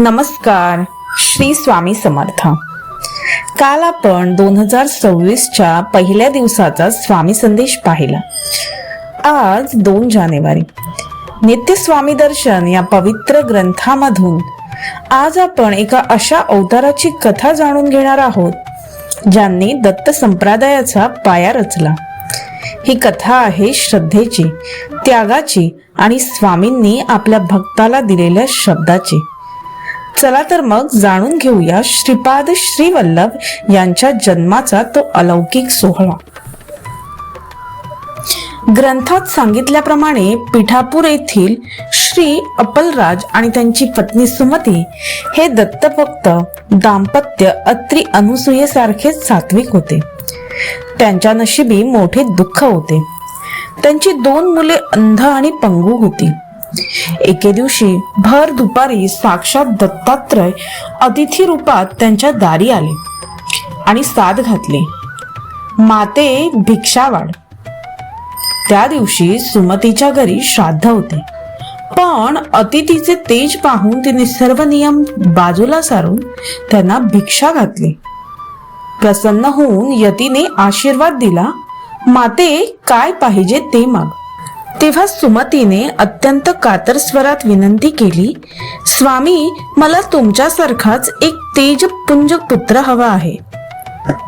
नमस्कार श्री स्वामी समर्थ. काल आपण दोन हजार सव्वीसच्या पहिल्या दिवसाचा स्वामी संदेश पाहिला. आज दोन जानेवारी. नित्य स्वामी दर्शन या पवित्र ग्रंथामधून आज आपण एका अशा अवताराची कथा जाणून घेणार आहोत ज्यांनी दत्त संप्रदायाचा पाया रचला. ही कथा आहे श्रद्धेची त्यागाची आणि स्वामींनी आपल्या भक्ताला दिलेल्या शब्दाची. चला तर मग जाणून घेऊया श्रीपाद श्रीवल्लभ यांच्या जन्माचा तो अलौकिक सोहळा. ग्रंथात सांगितल्याप्रमाणे पिठापूर येथील श्री अपलराज आणि त्यांची पत्नी सुमती हे दत्तभक्त दाम्पत्य अत्री अनुसुयेसारखे सात्विक होते. त्यांच्या नशिबी मोठे दुःख होते. त्यांची दोन मुले अंध आणि पंगू होती. एके दिवशी भर दुपारी साक्षात दत्तात्रय अतिथी रूपात त्यांच्या दारी आले आणि साथ घातले. माते भिक्षावाड त्या दिवशी सुमतीच्या घरी श्राद्ध होते. पण अतिथीचे तेज पाहून तिने सर्व नियम बाजूला सारून त्यांना भिक्षा घातली. प्रसन्न होऊन यतीने आशीर्वाद दिला माते काय पाहिजे ते माग. तेव्हा सुमतीने अत्यंत कातर स्वरात विनंती केली स्वामी मला तुमच्यासारखाच एक तेजपुंज पुत्र हवा आहे.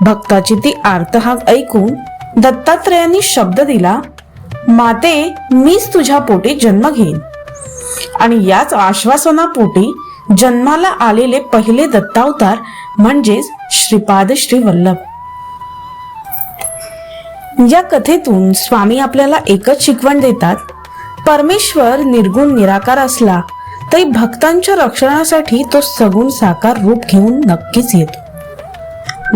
भक्ताची ती आर्तहाक ऐकून दत्तात्रयांनी शब्द दिला माते मीच तुझ्या पोटी जन्म घेईन. आणि याच आश्वासनापोटी जन्माला आलेले पहिले दत्तावतार म्हणजेच श्रीपाद श्री वल्लभ या कथेतून स्वामी आपल्याला एकच शिकवण देतात परमेश्वर निर्गुण निराकार असला तरी भक्तांच्या रक्षणासाठी तो सगुण साकार रूप घेऊन नक्कीच येतो.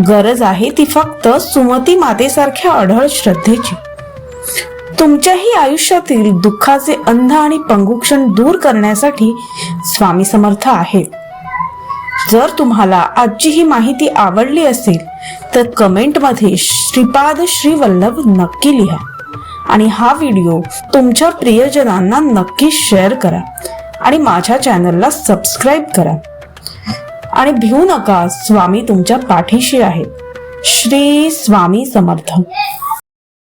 गरज आहे ती फक्त सुमती मातेसारख्या अढळ श्रद्धेची. तुमच्याही आयुष्यातील दुःखाचे अंध आणि पंगुक्षण दूर करण्यासाठी स्वामी समर्थ आहेत. जर तुम्हाला आजची ही माहिती आवडली असेल तर कमेंटमध्ये श्रीपाद श्री वल्लभ नक्की लिहा. आणि हा व्हिडिओ तुमच्या प्रियजनांना नक्की शेअर करा आणि माझ्या चॅनलला सबस्क्राईब करा. आणि भिवू नका स्वामी तुमच्या पाठीशी आहेत. श्री स्वामी समर्थ.